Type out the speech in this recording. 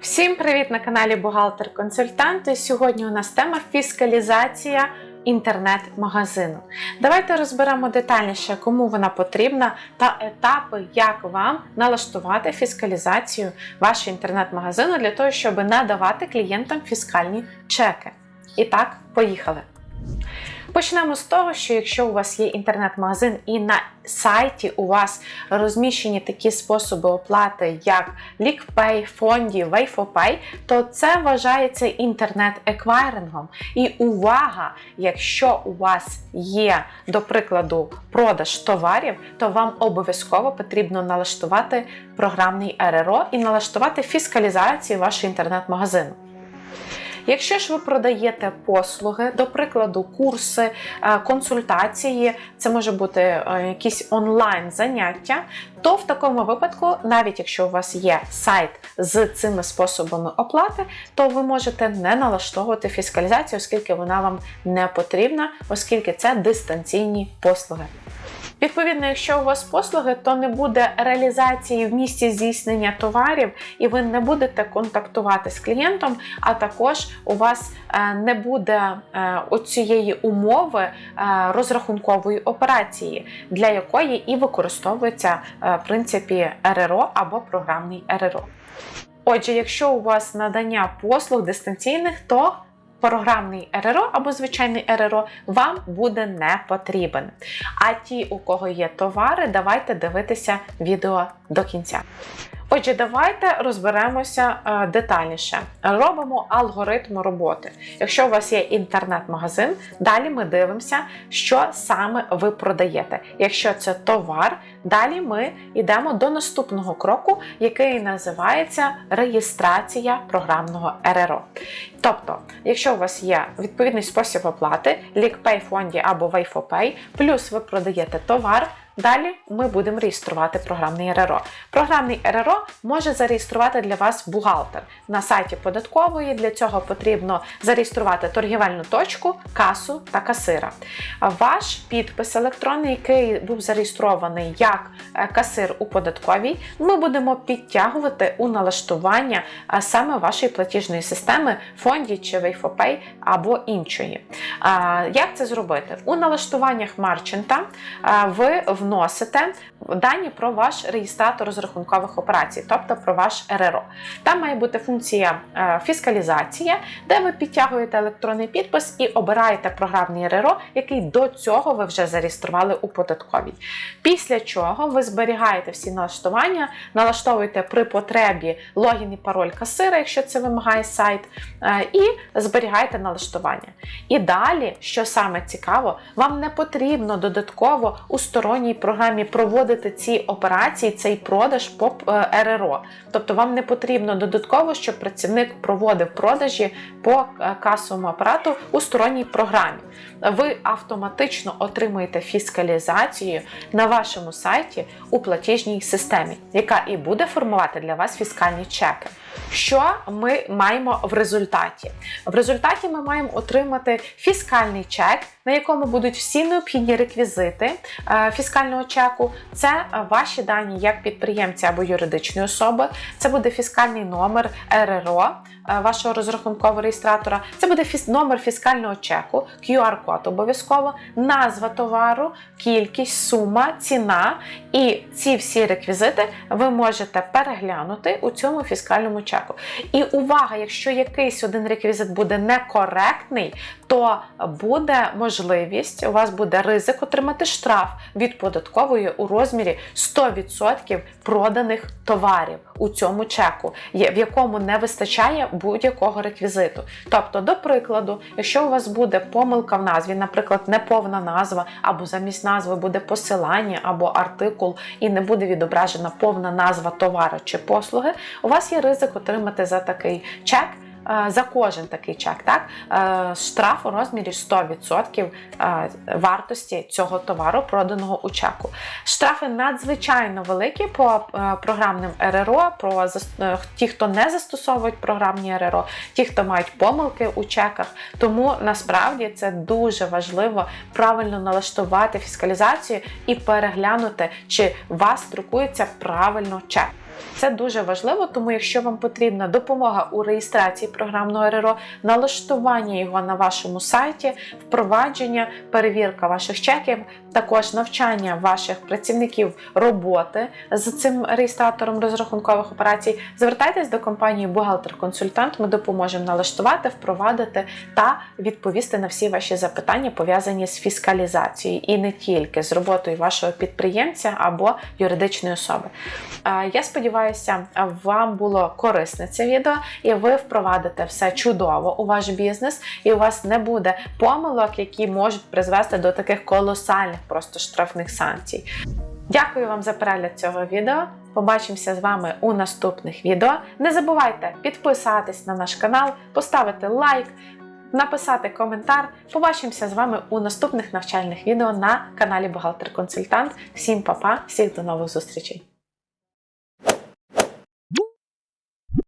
Всім привіт на каналі Бухгалтер-консультант. І Сьогодні у нас тема фіскалізація інтернет-магазину. Давайте розберемо детальніше, кому вона потрібна, та етапи, як вам налаштувати фіскалізацію вашого інтернет-магазину для того, щоб надавати клієнтам фіскальні чеки. І так, поїхали. Почнемо з того, що якщо у вас є інтернет-магазин і на сайті у вас розміщені такі способи оплати, як LickPay, Фонді, WayFoPay, то це вважається інтернет-еквайрингом. І увага, якщо у вас є, до прикладу, продаж товарів, то вам обов'язково потрібно налаштувати програмний РРО і налаштувати фіскалізацію вашого інтернет-магазину. Якщо ж ви продаєте послуги, до прикладу, курси, е, консультації, це може бути е, якісь онлайн заняття, то в такому випадку, навіть якщо у вас є сайт з цими способами оплати, то ви можете не налаштовувати фіскалізацію, оскільки вона вам не потрібна, оскільки це дистанційні послуги. Відповідно, якщо у вас послуги, то не буде реалізації в місці здійснення товарів, і ви не будете контактувати з клієнтом, а також у вас е, не буде е, оцієї умови е, розрахункової операції, для якої і використовується в принципі РРО або програмний РРО. Отже, якщо у вас надання послуг дистанційних, то програмний РРО або звичайний РРО вам буде не потрібен. А ті, у кого є товари, давайте дивитися відео до кінця. Отже, давайте розберемося е, детальніше. Робимо алгоритм роботи. Якщо у вас є інтернет-магазин, далі ми дивимося, що саме ви продаєте. Якщо це товар, далі ми йдемо до наступного кроку, який називається реєстрація програмного РРО. Тобто, якщо у вас є відповідний спосіб оплати, LickPay фонді або WayFoPay, плюс ви продаєте товар. Далі ми будемо реєструвати програмний РРО. Програмний РРО може зареєструвати для вас бухгалтер на сайті податкової. Для цього потрібно зареєструвати торгівельну точку, касу та касира. Ваш підпис електронний, який був зареєстрований як е, касир у податковій, ми будемо підтягувати у налаштування е, саме вашої платіжної системи, фонді чи WayFoPay або іншої. Як це зробити? У налаштуваннях марчента ви вносите дані про ваш реєстратор розрахункових операцій, тобто про ваш РРО. Там має бути функція е, фіскалізація, де ви підтягуєте електронний підпис і обираєте програмний РРО, який до цього ви вже зареєстрували у податковій. Після чого ви зберігаєте всі налаштування, налаштовуєте при потребі логін і пароль касира, якщо це вимагає сайт, е, і зберігаєте налаштування. І далі, що саме цікаво, вам не потрібно додатково у сторонній програмі проводити ці операції, цей продаж по е, РРО. Тобто вам не потрібно додатково, щоб працівник проводив продажі по е, касовому апарату у сторонній програмі. Ви автоматично отримуєте фіскалізацію на вашому сайті у платіжній системі, яка і буде формувати для вас фіскальні чеки. Що ми маємо в результаті? В результаті ми маємо отримати фіскальний чек, на якому будуть всі необхідні реквізити е, фіскального чеку. Це ваші дані як підприємця або юридичної особи, це буде фіскальний номер РРО е, вашого розрахункового реєстратора, це буде номер фіскального чеку, QR-код обов'язково, назва товару, кількість, сума, ціна. І ці всі реквізити ви можете переглянути у цьому фіскальному чеку. І увага, якщо якийсь один реквізит буде некоректний, то буде можливість, у вас буде ризик отримати штраф від податкової у розмірі 100% проданих товарів у цьому чеку, в якому не вистачає будь-якого реквізиту. Тобто, до прикладу, якщо у вас буде помилка в назві, наприклад, неповна назва, або замість назви буде посилання або артикул, і не буде відображена повна назва товару чи послуги, у вас є ризик отримати за такий чек. Е, за кожен такий чек, так е, штраф у розмірі 100% е, вартості цього товару, проданого у чеку. Штрафи надзвичайно великі по програмним РРО, про ті, хто не застосовують програмні РРО, ті, хто мають помилки у чеках. Тому насправді це дуже важливо правильно налаштувати фіскалізацію і переглянути, чи вас друкується правильно чек. Це дуже важливо, тому якщо вам потрібна допомога у реєстрації програмного РРО, налаштування його на вашому сайті, впровадження, перевірка ваших чеків, також навчання ваших працівників роботи з цим реєстратором розрахункових операцій, звертайтесь до компанії Бухгалтер-консультант. Ми допоможемо налаштувати, впровадити та відповісти на всі ваші запитання, пов'язані з фіскалізацією і не тільки з роботою вашого підприємця або юридичної особи. Я сподіваюся, вам було корисне це відео, і ви впровадите все чудово у ваш бізнес, і у вас не буде помилок, які можуть призвести до таких колосальних просто штрафних санкцій. Дякую вам за перегляд цього відео. Побачимося з вами у наступних відео. Не забувайте підписатись на наш канал, поставити лайк, написати коментар. Побачимося з вами у наступних навчальних відео на каналі Бухгалтер Консультант. Всім па-па, всіх до нових зустрічей!